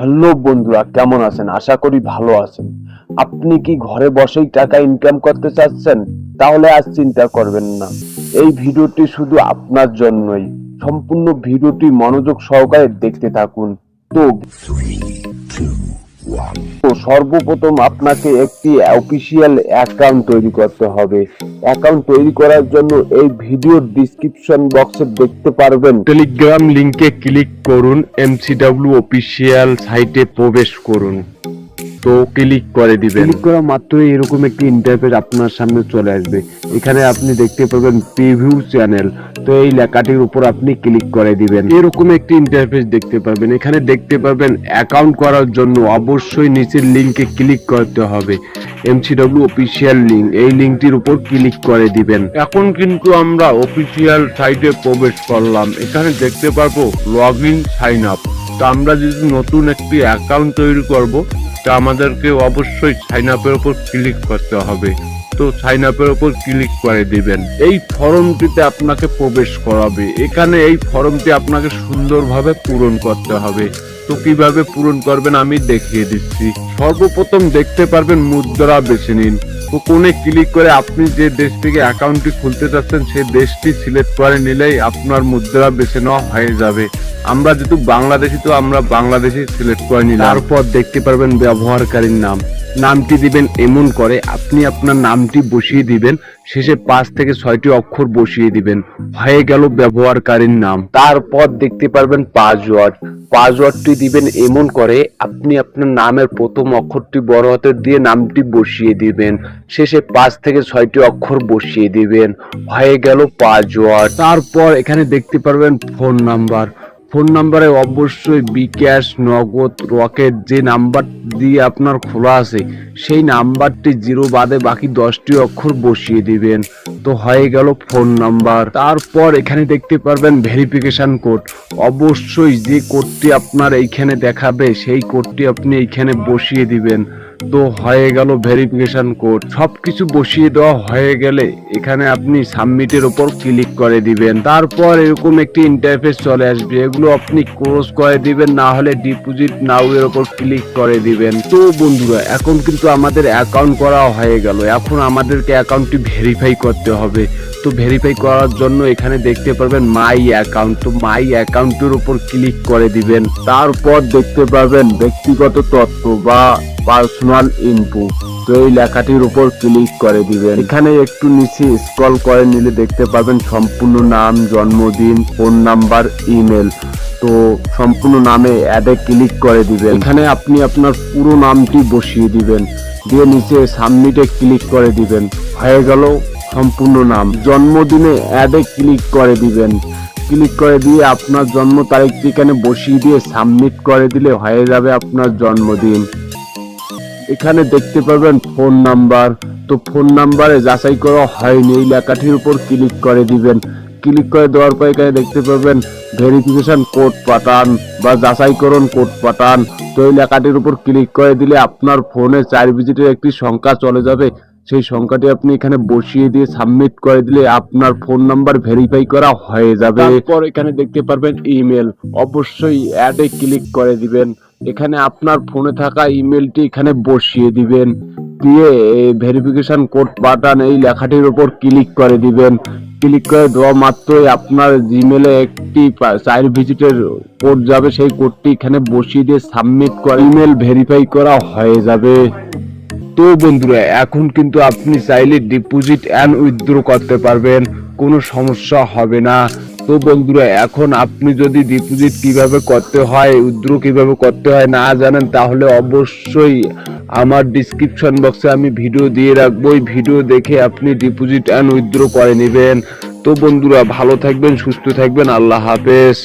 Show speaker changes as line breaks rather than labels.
Hello বন্ধুরা, কেমন আছেন? আশা করি ভালো আছেন। আপনি কি ঘরে বসেই টাকা ইনকাম করতে চাচ্ছেন? তাহলে আর চিন্তা করবেন না। এই ভিডিওটি শুধু আপনার জন্যই। সম্পূর্ণ ভিডিওটি মনোযোগ সহকারে দেখতে থাকুন। তো তো সর্বপ্রথম আপনাকে একটি অফিসিয়াল অ্যাকাউন্ট তৈরি করতে হবে। অ্যাকাউন্ট তৈরি করার জন্য এই ভিডিওর ডিসক্রিপশন বক্সে দেখতে পারবেন।
টেলিগ্রাম লিংকে ক্লিক করুন এমসিডাব্লিউ অফিসিয়াল সাইটে প্রবেশ করুন। তো ক্লিক করে দিবেন।
ক্লিক করা মাত্রই এরকম একটি ইন্টারফেস আপনার সামনে চলে আসবে। এখানে আপনি দেখতে পাবেন প্রিভিউ চ্যানেল তো এই লেখাটির উপর আপনি ক্লিক করে দিবেন।
এরকম একটি ইন্টারফেস দেখতে পাবেন এখানে দেখতে পাবেন অ্যাকাউন্ট করার জন্য অবশ্যই নিচের লিংকে ক্লিক করতে হবে। এমসিডব্লিউ অফিসিয়াল লিংক এই লিংকটির উপর ক্লিক করে দিবেন। এখন কিন্তু আমরা অফিসিয়াল সাইটে প্রবেশ করলাম। এখানে দেখতে পারব লগ ইন সাইন আপ তো আমরা যদি নতুন একটি অ্যাকাউন্ট তৈরি করব তা আমাদেরকে অবশ্যই সাইন আপের ওপর ক্লিক করতে হবে। তো সাইন আপের ওপর ক্লিক করে দিবেন। এই ফর্মটিতে আপনাকে প্রবেশ করাবে। এখানে এই ফর্মটি আপনাকে সুন্দরভাবে পূরণ করতে হবে। তো কীভাবে পূরণ করবেন আমি দেখিয়ে দিচ্ছি। সর্বপ্রথম দেখতে পারবেন মুদ্রা বেছে নিন। তো কোনে ক্লিক করে আপনি যে দেশ থেকে অ্যাকাউন্টটি খুলতে চাচ্ছেন, সেই দেশটি সিলেক্ট করে নিলেই আপনার মুদ্রা বেছে নেওয়া হয়ে যাবে। আমরা যেহেতু বাংলাদেশি, তো আমরা বাংলাদেশি সিলেক্ট করে নিলাম।
তারপর দেখতে পারবেন ব্যবহারকারীর নাম। নামটি দিবেন এমন করে আপনি আপনার নামটি বসিয়ে দিবেন। শেষে পাঁচ থেকে ছয়টি অক্ষর বসিয়ে দিবেন। হয়ে গেল ব্যবহারকারীর নাম। তারপর দেখতে পারবেন পাসওয়ার্ড। পাসওয়ার্ডটি দিবেন এমন করে আপনি আপনার নামের প্রথম অক্ষরটি বড় হাতের দিয়ে নামটি বসিয়ে দিবেন। শেষে পাঁচ থেকে ছয়টি অক্ষর বসিয়ে দিবেন। হয়ে গেল পাসওয়ার্ড। তারপর এখানে দেখতে পারবেন ফোন নাম্বার। ফোন নাম্বারে অবশ্যই বিক্যাশ নগদ, রকেট যে নাম্বার দিয়ে আপনার খোলা আছে, সেই নাম্বারটি জিরো বাদে বাকি দশটি অক্ষর বসিয়ে দিবেন। তো হয়ে গেল ফোন নাম্বার। তারপর এখানে দেখতে পারবেন ভেরিফিকেশন কোড। অবশ্যই যে কোডটি আপনার এইখানে দেখাবে, সেই কোডটি আপনি এইখানে বসিয়ে দিবেন। তো হয়ে গেল ভেরিফিকেশন কোড সবকিছু বসিয়ে দেওয়া হয়ে গেলে এখানে আপনি সাবমিটের উপর ক্লিক করে দিবেন। তারপর এরকম একটি ইন্টারফেস চলে আসবে। এগুলো আপনি ক্লোজ করে দিবেন, না হলে ডিপোজিট নাও এর উপর ক্লিক করে দিবেন। তো বন্ধুরা, এখন কিন্তু আমাদের অ্যাকাউন্ট করা হয়ে গেল। এখন আমাদেরকে অ্যাকাউন্টটি ভেরিফাই করতে হবে। তো ভেরিফাই করার জন্য এখানে দেখতে পারবেন মাই অ্যাকাউন্ট তো মাই অ্যাকাউন্টের উপর ক্লিক করে দিবেন। তারপর দেখতে পারবেন ব্যক্তিগত তথ্য বা পার্সোনাল ইনপু তো এই লেখাটির উপর ক্লিক করে দিবেন। এখানে একটু নিচে স্ক্রল করে নিলে দেখতে পাবেন সম্পূর্ণ নাম, জন্মদিন ফোন নাম্বার ইমেল তো সম্পূর্ণ নামে অ্যাডে ক্লিক করে দিবেন। এখানে আপনি আপনার পুরো নামটি বসিয়ে দিবেন। দিয়ে নিচে সাবমিটে ক্লিক করে দিবেন। হয়ে গেল সম্পূর্ণ নাম। জন্মদিনে অ্যাডে ক্লিক করে দিবেন। ক্লিক করে দিয়ে আপনার জন্ম তারিখটি এখানে বসিয়ে দিয়ে সাবমিট করে দিলে হয়ে যাবে আপনার জন্মদিন। এখানে দেখতে পাবেন ফোন নাম্বার তো ফোন নাম্বারে যাচাই করা হয়নি, এই লেখাটির উপর ক্লিক করে দিবেন। ক্লিক করে দেওয়ার পর এখানে দেখতে পাবেন ভেরিফিকেশন কোড পাঠান বা যাচাইকরণ কোড পাঠান তো এই লেখাটির উপর ক্লিক করে দিলে আপনার ফোনে চার ডিজিটের একটি সংখ্যা চলে যাবে। সেই সংখ্যাটি আপনি এখানে বসিয়ে দিয়ে সাবমিট করে দিলে আপনার ফোন নাম্বার ভেরিফাই করা হয়ে যাবে। তারপর এখানে দেখতে পারবেন ইমেল অবশ্যই অ্যাডে ক্লিক করে দিবেন। এখানে আপনার ফোনে থাকা ইমেলটি এখানে বসিয়ে দিবেন। দিয়ে ভেরিফিকেশন কোড বাটন এই লেখাটির উপর ক্লিক করে দিবেন। ক্লিক করে দেওয়া মাত্রই আপনার জিমেলে একটি চার ভিজিটের কোড যাবে। সেই কোডটি এখানে বসিয়ে দিয়ে সাবমিট করে ইমেল ভেরিফাই করা হয়ে যাবে। তো বন্ধুরা, এখন কিন্তু আপনি চাইলে ডিপোজিট অ্যান্ড উইথড্র করতে পারবেন। কোনো সমস্যা হবে না। তো বন্ধুরা, এখন আপনি যদি ডিপোজিট কীভাবে করতে হয় উইথড্র কীভাবে করতে হয় না জানেন, তাহলে অবশ্যই আমার ডিসক্রিপশন বক্সে আমি ভিডিও দিয়ে রাখব। ওই ভিডিও দেখে আপনি ডিপোজিট অ্যান্ড উইথড্র করে নেবেন। তো বন্ধুরা, ভালো থাকবেন, সুস্থ থাকবেন, আল্লাহ হাফেজ।